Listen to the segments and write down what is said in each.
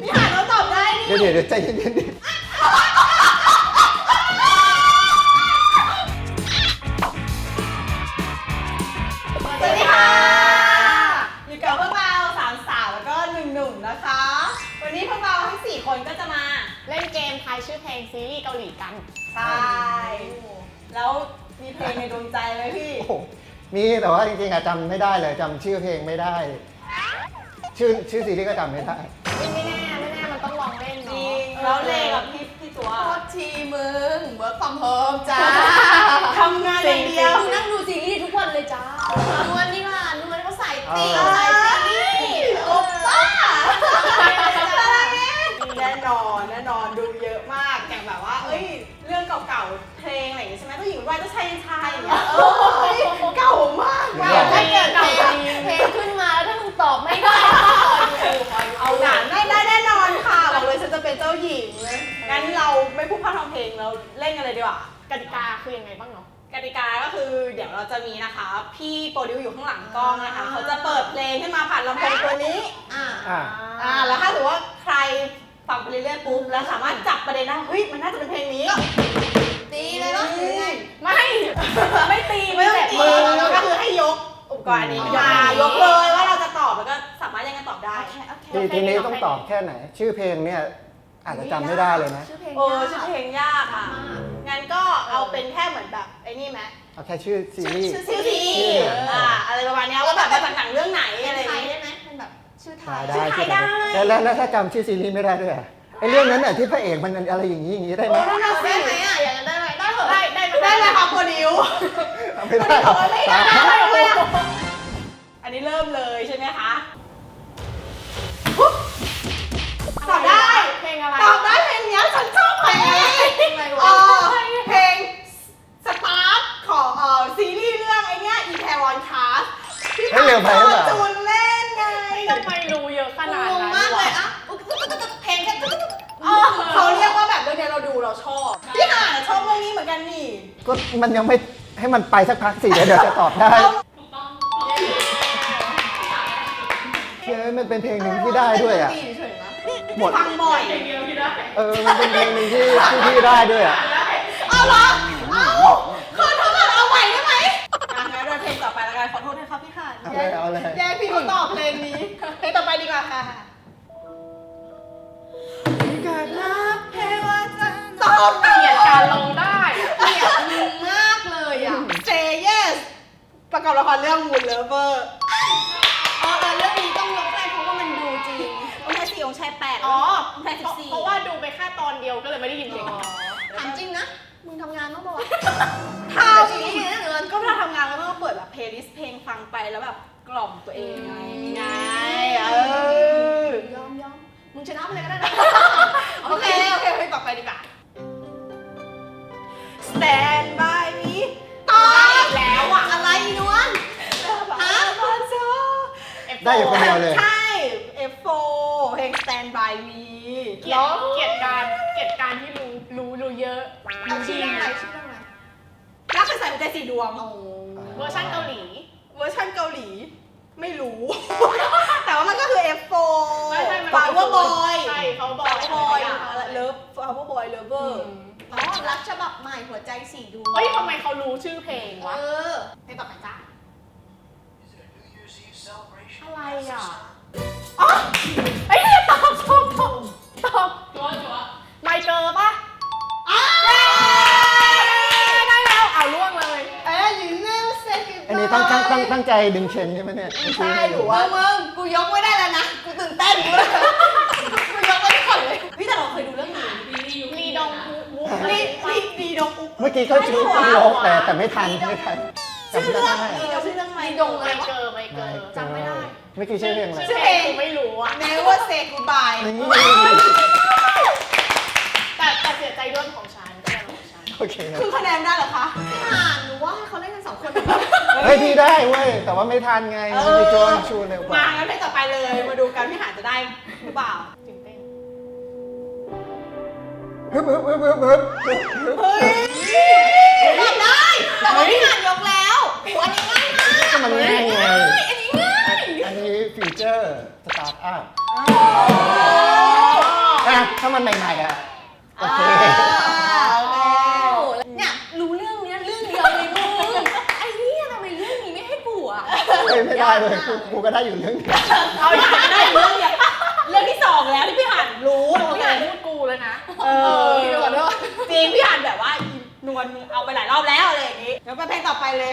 พี่หานเราตอบได้ดิเดี๋ยวเดี๋ยวเดี๋ยวใจเย็นๆดิสวัสดีค่ะ อยู่กับพวกเราสามสาวแล้วก็หนึ่งหนุ่มนะคะ วันนี้พวกเราทั้งสี่คนก็จะมาเล่นเกมทายชื่อเพลงซีรีส์เกาหลีกัน ใช่แล้วมีเพลงในดวงใจไหมพี่ โอ้โหมีแต่ว่าจริงๆอะจำไม่ได้เลยจำชื่อเพลงไม่ได้ ชื่อชื่อซีรีส์ก็จำไม่ได้ ไม่ไม่แน่ไม่แน่มัน แล้วเลกับพี่พี่ตัวโทษทีมึง work from home จ้าทำงานอย่างเดียวกูนั่งดูซีรีส์ทุกวันเลยจ้านวลนี่ว่านวลเขาใส่ติ่งเออใส่ซีรีส์โอ้ป้าแน่นอนแน่นอนดูเยอะมากอย่างแบบว่า เอ้ย เรื่องเก่าๆเพลงอะไรอย่างงี้ใช่ไหมต้องหญิงวัยต้องชายชายอย่างเงี้ยเออเฮ้ยเก่ามากเดี๋ว่ะยวถ้าเกิดเพลงเพลงขึ้นมาแล้วถ้ามึงตอบไม่ได้ก็คอยดูคอยดูเอาหนานได้ได้แน่นอนค่ะบอก เลยฉันจะเป็นเจ้าหญิงเลยงั้นเราไม่พูดพร่ำทำเพลงเราเล่นกันเลยดีกว่ากติกาคือยังไงบ้างเนาะกติกาก็คือเดี๋ยวเราจะมีนะคะ พี่โปรดิวอยู่ข้างหลังกล้องนะคะเขาจะเปิดเพลงขึ้นมาผ่านลำโพงตัวนี้อ่าอะอ่าแล้วถ้าถือว่าใครฟังไปเรื่อยๆปุ๊บแล้วสามารถจับประเด็นได้เฮ้ยมันน่าจะเป็นเพลงนี้ตีเลยเนาะหรือไง ไม่ไม่ตีไม่ต้องเจ็บตีมือก็คือให้ยกอุปกรณ์อันนี้อ๋อมายกเลยว่าเราจะตอบแล้วก็สามารถยังกันตอบได้โอเคโอเคทีทีนี้ต้องตอบแค่ไหน ชื่อเพลงเนี่ย อาจจะจำไม่ได้เลยนะ ชื่อเพลงโอ้ยากชื่อเพลงยากอะ งั้นก็เอาเป็นแค่เหมือนแบบไอ้นี่ไหมเอาแค่ชื่อซีรีส์ชื่อชื่อซีทีรีส์อ่าอะไรประมาณเนี้ยว่าแบบมาจากหนังเรื่องไหนเป็อะไรนอย่างไทยงี้ ได้ไหมเป็นแบบชื่อไทได้ยได้ชื่อไทยชื่อได้ แล้วแล้วแล้วถ้าจำชื่อซีรีส์ไม่ได้ด้วยอะไอเรื่องนั้นน่ะที่พระเอกมันอะไรอย่างนี้อย่างนี้ได้ไหมโอ้นั่นน่ะสิได้ไหมอะอย่างนั้นได้ไหมได้เหรอได้ได้ได้เลยค่ะโปรดิวเอาไม่ได้หรอไม่ได้เลยอะอันนี้เริ่มเลยใช่ไหมคะตอบได้เพล งอะไรตอบได้เพลงเนี้ยฉันชอบเพลงนี้อะไรเอวะอเพลงสตาร์ทของเออซีรีส์เรื่องไอ้เนี้ยอีแทวอนคาสที่เฮ้ยเร็วไปหรือเปล่า จูนเล่นไงทำไมรู้เยอะขนาดงงนั้นมากเลวะยอะอุ๊ยเพลงแค่เออเขาเรียกว่าแบบเรื่องเนี้ยเราดูเราชอบ พี่ห่านอะชอบเรื่องนี้เหมือนกันนี่ ก็มันยังไม่ให้มันไปสักพักสิเดี๋ยวเดี๋ยวจะตอบได้เฮ้ยมันเป็นเพลงหนึ่งที่ได้ด้วยอะตีเฉยๆนะ หมด ฟังบ่อยเออ มันเป็นเพลงหนึ่งที่ที่พี่ได้ด้วยอะเอาเหรอ เอาขอโทษค่ะเอาใหม่ได้ไหมอะงั้นเราเพลงต่อไปแล้วกันขอโทษนะครับพี่ห่านเอาเลยเอาเลย แย่งพี่เขาตอบเพลงนี้ เพลงต่อไปดีกว่าค่ะเกิดนับเพลงว่าจะตอบเกลียดการลองได้เกลียดมึงมากเลยอะ Say yes ประกอบละครเรื่อง Moon Lover อ๋อ ชายสี่องค์ชายแปดอ๋อองค์ชายสิบสี่เพราะว่าดูไปแค่ตอนเดียวก็เลยไม่ได้ยินเพลงถามจริงนะ มึงทำงานบ้างปะวะทำซีรีส์เนี่ยเดือนก็ถ้าทำงานก็ต้องเปิดแบบเพลย์ลิสต์เพลงฟังไปแล้วแบบกล่อมตัวเองอะไรอย่างเงี้ยเออยอมยอมมึงชนะไปเลยก็ได้นะโอเคโอเคเพลงต่อไปดีกว่า Stand by me ตอบแล้วอะอะไรนวลฮะได้อยู่คนเดียวเลยใช่ F4 เพ ลง Stand by me เกลียดเกลียดการเกลียดการที่รู้รู้รู้เยอะเอาชื่อเรื่องอะไรชื่อเรื่องอะไรรักใส่หัวใจสีดวงเวอร์ชันเกาหลี เวอร์ชันเกาหลี ไม่รู้ แต่ว่ามันก็คือ F4 ไม่ใช่มัน Flower Boy ใช่เขาบอ Flower ย Boy เลิฟ Flower Boy Lover อ๋อรักฉบับใหม่หัวใจสีดวงเฮ้ยทำไมเขารู้ชื่อเพลงเอวะอเพลงต่อไปจ้าอะไรอะ อ๋อไอ้เนี่ยตอบตอบตอบตอบจัวจัวไมเกอร์ปะได้แล้วเอาล่วงเลย เอ้ย you never say goodbye อันนี้ตั้งตั้งตั้งตั้งใจดึงเชนใช่ไหมเนี่ยใช่หรือว่ามึงกูยกไม่ได้แล้วนะ กูตื่นเต้นกูเลยกูยกไม่ก่อนเลยพี่แต่เราเคยดูเรื่องนี้ลีดองวูฟลีลีดีดงอุ๊บเมื่อกี้เขาชื่อพี่โลกแต่แต่ไม่ทันไม่ทัน ชื่อจำไม่เรื่องได้เออชื่อเรื่องไหมลีดงไมเกอร์ไมเกอร์จำไม่ได้เมื่อกี้ชื่อเพลงอะไรชื่อเพลงกูไม่รู้อะ Never say goodbye นี่แต่แต่เสียใจด้วยของฉันเป็นของฉันโอเคครับคือคะแนนได้เหรอคะอ่านหนูว่าให้เขาเล่นกันสองคนเฮ้ยพี่ได้เว้ย แต่ว่าไม่ทันไงพี่โจนชูเร็วกว่า มางั้นเพลงต่อไปเลย มาดูกันพี่หานจะได้หรือเปล่า ตื่นเต้นฮึบฮึบฮึบฮึบฮึบเฮ้ยตอบได้แต่ว่าพี่หานยกแล้ว อันนี้ง่ายมากก็มันง่ายไง อันนี้ง่ายอันนี้ฟีเจอร์สตาร์ทอัพอ๋อมันใหม่ๆอะโอเคเนี่ยรู้เรื่องเนี้ยเรื่องเดียวเลยมึงไอ้เนี่ยทำไมเรื่องนี้ไม่ให้กูอะเฮ้ยไม่ได้เลยกูกูก็ได้อยู่เรื่องเดียวเอาอย่างนั้นได้เรื่องเนี่ยเรื่องที่สองแล้วที่พี่หันรู้พี่อ่านพูดกูเลยนะเออพี่ก่อนด้วยจริงพี่หันแบบว่านวลเอาไปหลายรอบแล้วอะไรอย่างงี้เดี๋ยวไปเพลงต่อไปเลย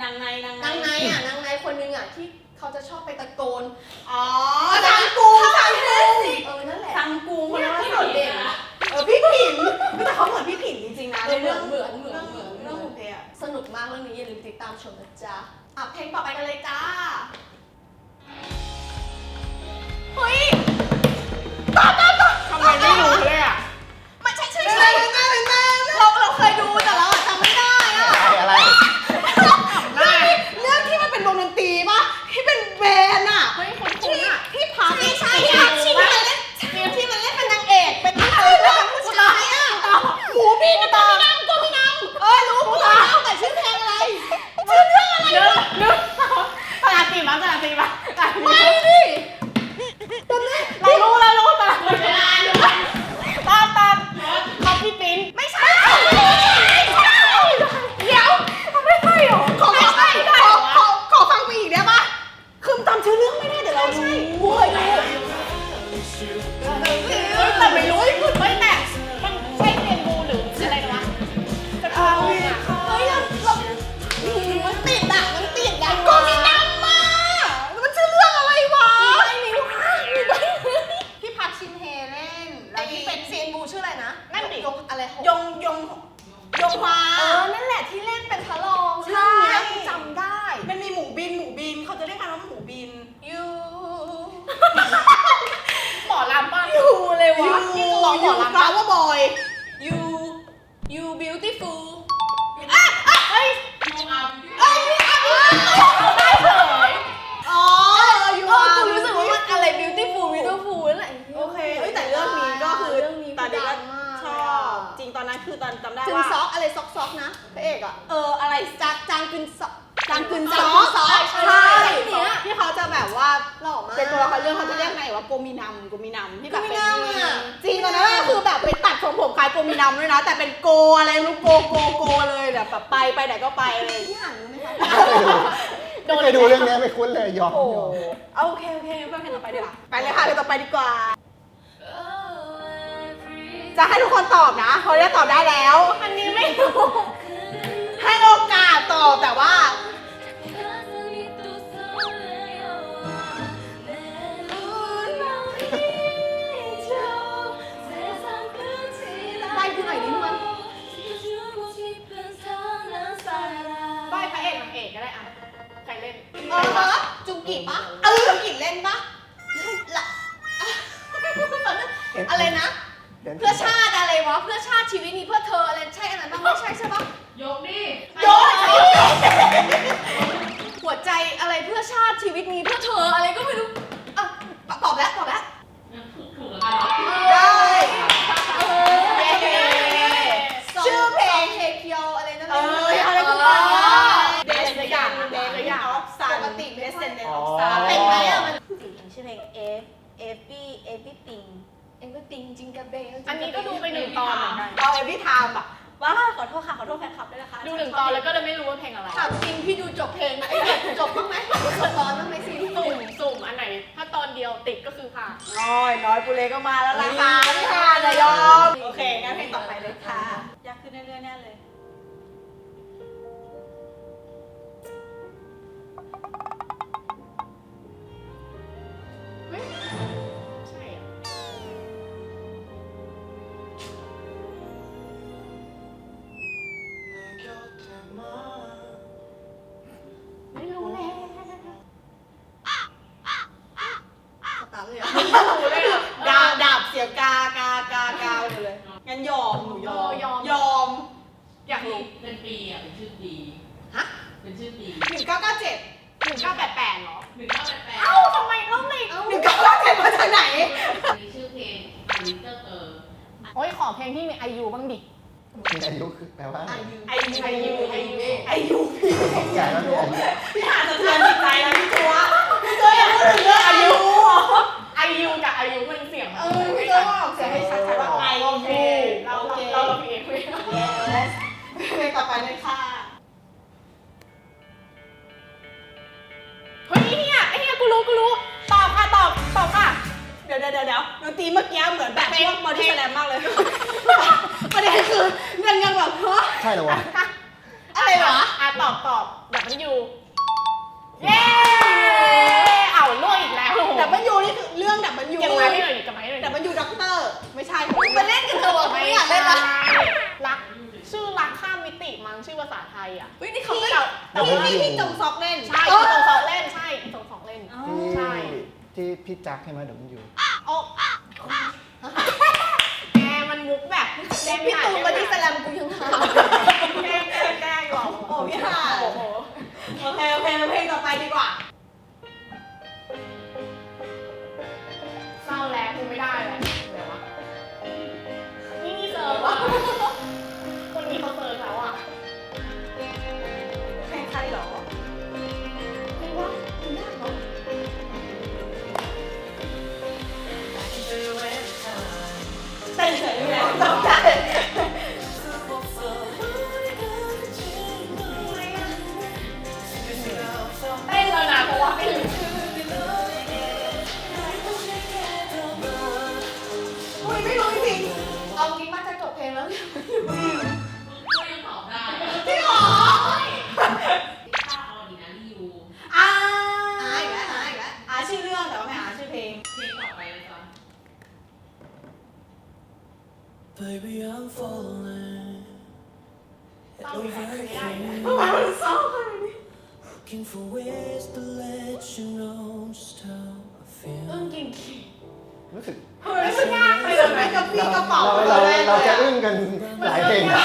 นางในนางในนางในอะนางในคนนึงอะที่เขาจะชอบไปตะโกนอ๋อซังกูซังกูเออนั่นแหละซังกูคนนั้นที่ที่โดโดดดเด่เด่นนนะเออพี่ผินแต่เขาเหมือนพี่ผินจริงๆนะเอในอเหมืเรื่ออนงเหมือนเหมือนเรื่องเหมือนเรื่องของเพอะสนุกมากเรื่องนี้อย่าลืมติดตามชมนะจ๊ะอะเพลงต่อไปกันเลยจ้าเฮ้ย จริงตอนนั้นคือตอนจำได้ถึงว่า ซอกอะไรซอกซอกนะพระเอกอะเอออะไรจางจางกึนซอกจางกึนซจางอกกึนซอกใช่ใช่ใช่เนี่ยที่เขาจะแบบว่า หล่อมาก เป็นตัวละครเรื่องเขาจะเรียกไงว่าโกมินัมโกมินัมที่แบบเป็นโกมินัมอะ จริงตอนนั้นก็คือแบบไปตัดทรงผมคล้ายโกมินัมด้วยนะ แต่เป็นโกอะไรไม่รู้โกโกโกเลยแบบแบบไปไปไหนก็ไปเลย พี่หันรู้ไหมคะไม่เคยดูไม่เคยดูเรื่องนี้ไม่คุ้นเลยยอมโอ้ยอมเอาโอเคโอเคไปเพลงต่อไปดีกว่าไปเลยค่ะเพลงต่อไปดีกว่า จะให้ทุกคนตอบนะเขาได้ตอบได้แล้ว อันนี้ไม่รู้ให้โอกาสตอบแต่ว่า เบงอันนี้ก็ดูไปหนึ่งตอนเหมือนกันเอาเอพี่ไทม์แบบว่าขอโทษค่ะขอโทษแฟนคลับด้วยนะคะดูหนึ่งตอนแล้วก็เลยไม่รู้ว่าเพลงอะไรถามจริงพี่ดูจบเพลงไหมไอ้เด็กจบบ้างไหมจบตอนบ้างไหมซีรีส์สุ่มสุ่มอันไหน ถ้าตอนเดียวติดก็คือผ่านน้อยน้อยปุเลก็มาแล้วล่ะค่ะพี่ฮานายอมโอเคงั้นเพลงต่อไปเลยค่ะ ดูเลยเหรอดาบดาบเสียกากากากาไปเลย งั้นยอมหนูยอมเออยอม ยอม อยากรู้เป็นปีอะเป็นชื่อปีฮะเป็นชื่อปีหนึ่งเก้าเก้าเจ็ดหนึ่งเก้าแปดแปดเหรอหนึ่งเก้าแปดแปดเอ้าทำไมเล่าในหนึ่งเก้าเก้าเจ็ดมาจากไหนอันนี้ชื่อเพลงลิตเติ้ลเออโอ้ยขอเพลงที่มีอายุบ้างดิมีอายุคือแปลว่าไอยูไอยูไอยูไอยูพี่ใหญ่แล้วมีอายุพี่หาสะเทือนจิตใจแล้วพี่ตัวพี่ตัวอย่าพูดถึงเรื่องอายุอา ยุกับอายุมันเสียงเออพี่ตัวต้องออกเสียงให้ชัดๆว่าไอโอเคยูเราโอเคเราเราเองคุยเพลงต่อไปเลยค่ะเฮ้ยไอ้เนี่ยไอ้เนี่ยกูรู้กูรู้ตอบค่ะตอบตอบค่ะ เดี๋ยวเดี๋ยวเดี๋ยวดนตรีเมื่อกี้เหมือนแบบเพพลงวกบอดี้สแลมมากเลยประเด็นคือยังยังแบบฮะใช่เหรอวะอะไรวะอะตอบตอบแบบมันอยู่เย้ เราดับเบิลที่ยูที่จงซอกเล่นใช่อีสองสองเล่นใช่อีสองสองเล่นที่ใช่ที่พี่จักให้มาเดี๋ยวมันอยู่ โอ้แกมันมุกแบบแกพี่ตูนบอดี้สแลมกูยังหา แกล้งแกล้งแกล้งหรอกโอ้พี่ห่า โอ้โห โอเคโอเคเพลงต่อไปดีกว่า Baby, I'm falling. เศร้าแค่ไม่ได้ทำไมมันเศร้าขนาดนี้ Looking for ways to let you know just how I อึ้ง feel. กินขี้รู้สึกเฮ้ยมันยากไปเลยไหมกระปี้กระเป๋าเราตัวเราแรกเราเลยจะอะอึ้งกันหลายเพลงนะ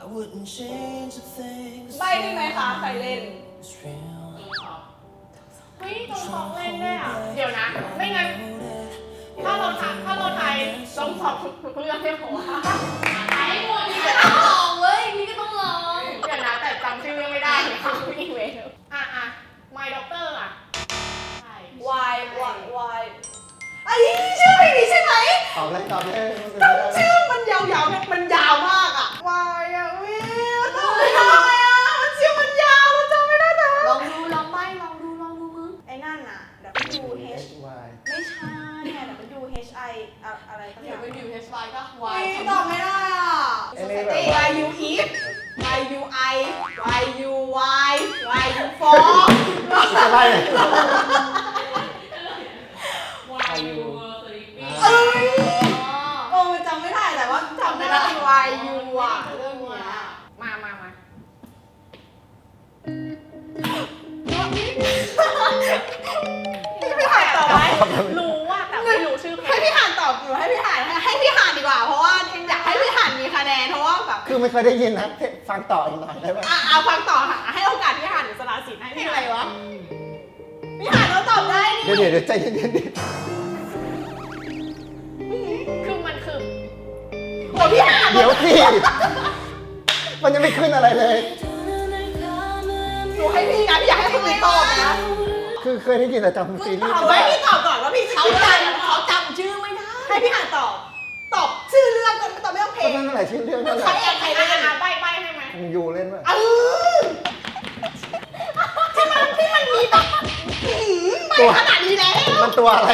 I wouldn't change a thing. ใบได้ไหมคะใครเล่น It's real. ตอบเฮ้ยตรงสองเล่นด้วยอะ เดี๋ยวนะ ไม่งั้น ถ้าเราทายถ้าเราทายลงสอบทุกทุกเรื่องได้ผมว่าไอ้หมดนี่ก็ต้องลองเว้ยนี่ก็ต้องลองเดี๋ยวนะแต่จำชื่อเรื่องไม่ได้เนี่ยอีเวนต์อะอะ My Doctor อะใช่วายวายวายไอ้ชื่อเพลงนี้ใช่ไหมตอบเลยตอบเลยจำชื่อมันยาวๆเนี่ยมันยาวมาก I อะอะไรสักอเดี๋ยย่าวงไปดูเฮสไฟก็ววายตอบไม่ได้อะไอ้นี่แบบว่า Y U E Y U I Y U Y Y U for จะไล่วายยูเวอร์สลิปปี้เอ้ยอ๋อเออจำไม่ได้แต่ว่าจำได้ว่า Y U อะ พลให้งพี่หานตอบอยู่ให้พี่หานให้พี่หานดีกว่า เพราะว่าอยากให้พี่หานมีคะแนนเพราะว่าแบบคือไม่เคยได้ยินนะฟังต่ออีกหน่อยได้ไหมอะเอาฟังต่อค่ะให้โอกาสพี่หานหรือสลาสินให้พี่อะไรวะพี่หานเราตอบได้นี่เดี๋ยวเดี๋ยวเดี๋ยวใจเย็นๆดิคือมันคือโอ้พี่หานเดี๋ยวสิมันยังไม่ขึ้นอะไรเลย หนูให้พี่นะพี่อยากให้พี่ตอบนะคือเคยได้ยินแต่จำซีรีส์ เอาไว้พี่ตอบก่อนว่าพี่เขาชื่ออะไรจำเขาจำชื่อไม่ได้ ให้พี่หานตอบ ตอบชื่อเรื่องก่อนไม่ตอบไม่ต้องเพลก็งนั่นแหละชื่อเรื่องนั่นแหใครละเองใครเล่นอะใบใบให้ไหมมึงอยู่เล่นป่ะเออที่มันที่มันมีแบบหืมไปขนาดนี้แล้วมันตัวอะไร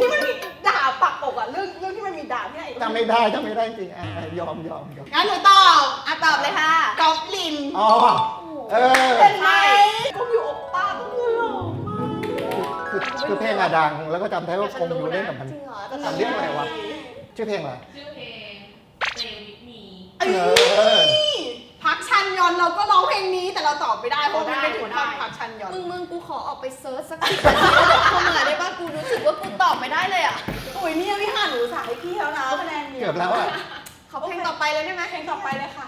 ที่มันมีดาบปักอกอะเรื่องเรื่องที่มันมีดาบที่ไหนจำไม่ได้จำไม่ได้จริงอะยอมยอมยอมงั้นหนูตอบอะตอบเลยค่ะกอบลิน อ๋อเออ เป็นไหมก็อยู่โอปป้าก็คือหล่อมาก คือคือเพลงอะดัง แล้วก็จำได้ว่าคงอยู่เล่นกับมัน จริงเหรอจำเรื่องอะไรวะ ชื่อเพลงอะไรชื่อเพลง Stay with me เอ้เอยอพักชชันยอนเราก็ร้องเพลงนี้แต่เราตอบไม่ได้เพราะมันไม่ถึงท่อนพักชันยอนมึงมึงกูขอออกไปเซิร์ชสักสิบนาทีแล้วเดี๋ยวเข้ามาได้ป่ะกูรู้สึกว่ากูตอบไม่ได้เลยอะอุ้ยเนี่ยพี่ห่านหนูสายพี่แล้วนะคะแนนเกือบแล้วอะขอเพลงต่อไปเลยได้ไหมเพลงต่อไปเลยค่ะ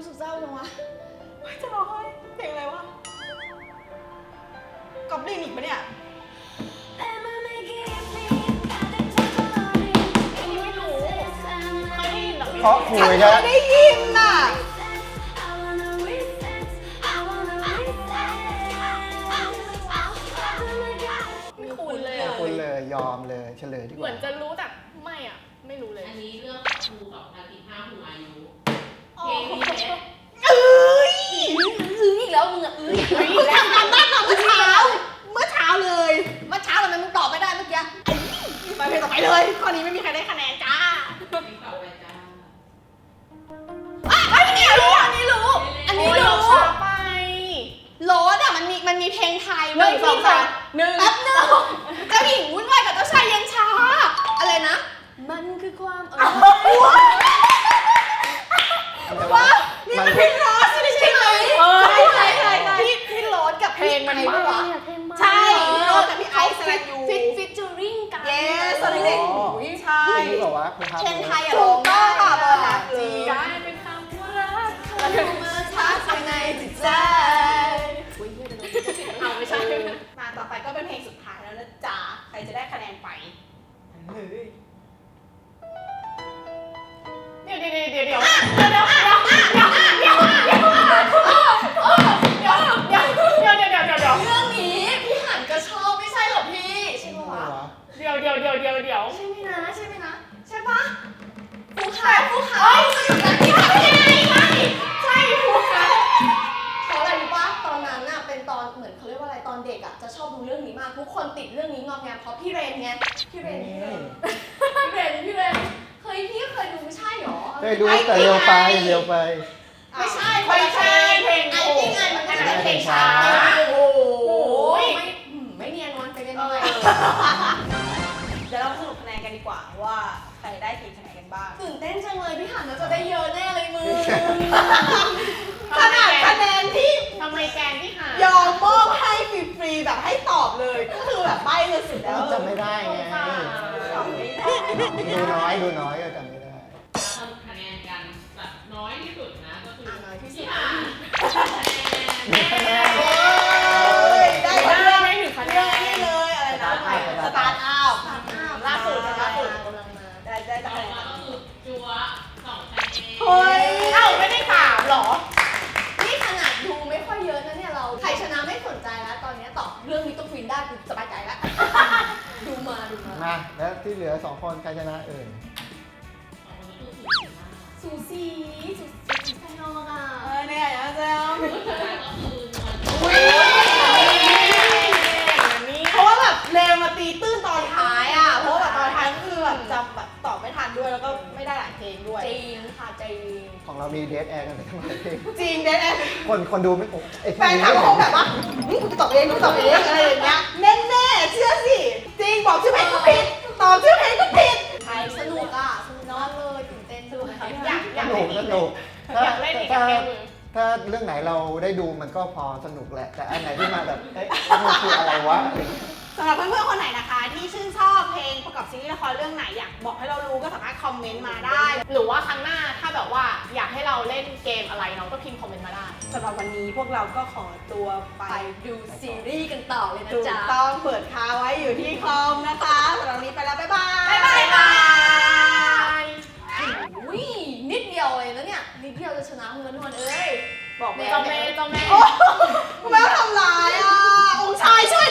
รู้สึกเศร้าจังวะเฮ้ยจะร้องไห้เพลงอะไรวะกอบลินอีกปะเนี่ยอันนี้ไม่รู้เคยได้ยินแต่ไม่เพราะคุฉันยเคนะยได้ยินน่ะ ไม่คุ้นเลยขออะบคุณเลยยอมเลยเฉลยดีกเหมืว่าอนจะรู้แต่ไม่อะ ไม่รู้เลย อันนี้เรื่องครูกับนาทีห้าหูอายุ เพลงนี้เนี่ยเอ้ยอื้ออีกแล้วมึงอะอื้อเพิ่งทำการบ้านมาเมื่อเช้า เมื่อเช้าเลยเมื่อเช้าทำไมมึงตอบไม่ได้เมื่อกี้ไปเพลงต่อไปเลยข้อนี้ไม่มีใครได้คะแนนจ้าเพลงต่อไอันนี้รู้อันนี้รู้อันนี้รู้เราช้าไปโรสอะมันมีมันมีเพลงไทยหนึ่งสองสามหนึ่งแป๊บนึงเจ้าหญิงวุ่นวายกับเจ้าชายเย็นชาอะไรนะ มันคือความเออ ต่อไปก็เป็นเพลงสุดท้ายแล้วนะจ๊ะใครจะได้คะแนนไปเฮ้ย คนติดเรื่องนี้งอมแงมเพราะพี่เรนไงพี่เรนพี่เรนพี่เรนพี่เรนเฮ้ยพี่เคยดูไม่ใช่หรอเคยดูแต่เร็วไปเร็วไป ไม่ใช่ไม่ใช่เพลงไอ้โอ้ที่ไงมันก็จะเป็นเพลงช้าโอ้โหโอ้ยไม่อืมไม่เนียนนวลไปเรื่อยเดี๋ยวเราสรุปคะแนนกันดีกว่าว่าใครได้กี่คะแนนกันบ้างๆตื่นเต้นจังเลยพี่หันน่าจะได้เยอะแน่เลยมึง ขนาดคะแนนที่ทำไมแกนที่หายยอมมอบให้ฟรีๆแบบให้ตอบเลย ก็คือแบบใบ้เลยสุดแล้วจำไม่ได้ไงตอบไม่ได้ดูน้อยดูน้อยก็จำไม่ได้ทำคะแนนกันแบบน้อยที่สุดนะก็คืออะน้อยที่สุที่ดหามีคะแนน ของเรามีเดทแอร์กันทั้งหลายเพลงจริงเดนแอนคนคนดูไม่โอ้ไอ้แฟนคลับก็คงแบบว่าหึกูจะตอบเองกูจะตอบเองอะไรอย่างเงี้ยแน่แน่ๆเชื่อสิ จริงบอกชื่อเพลงก็ผิดตอบชื่อเพลงก็ผิดไทยสนุกอะสนุกมากเลยตื่นเต้นด้วยอยากอสยากนุเล่กนอีกสนุกถ้าอยากเล่นอีกถ้าอยากเล่นมือถ้าเรื่องไหนเราได้ดูมันก็พอสนุกแหละ แต่อันไหนที่มาแบบเอ๊ะมันคืออะไรวะ สำหรับเพื่อนๆคนไหนนะคะ ที่ชื่นชอบเพลงประกอบซีรีส์ละครเรื่องไหนอยากบอกให้เรารู้ก็สามารถคอมเมนต์มาได้ หรือว่าครั้งหน้าถ้าแบบว่าอยากให้เราเล่นเกมอะไรเนาะก็พิมพ์คอมเมนต์มาได้ สำหรับวันนี้พวกเราก็ขอตัวไปดูซีรีส์กันต่อเลยนะจ๊ะ ต้องเปิดคาไว้อยู่ที่คอมนะคะสำหรับนี้ไปแล้วบ๊ายบายบ๊ายบายค่ะอุ้ยนิดเดียวเลยนะเนี่ย นิดเดียวจะชนะเงินทอนเอ้ย บอกแม่ต๊องแม่เจ้าแม่ โอ้แม่ทำรายอะองชายช่วย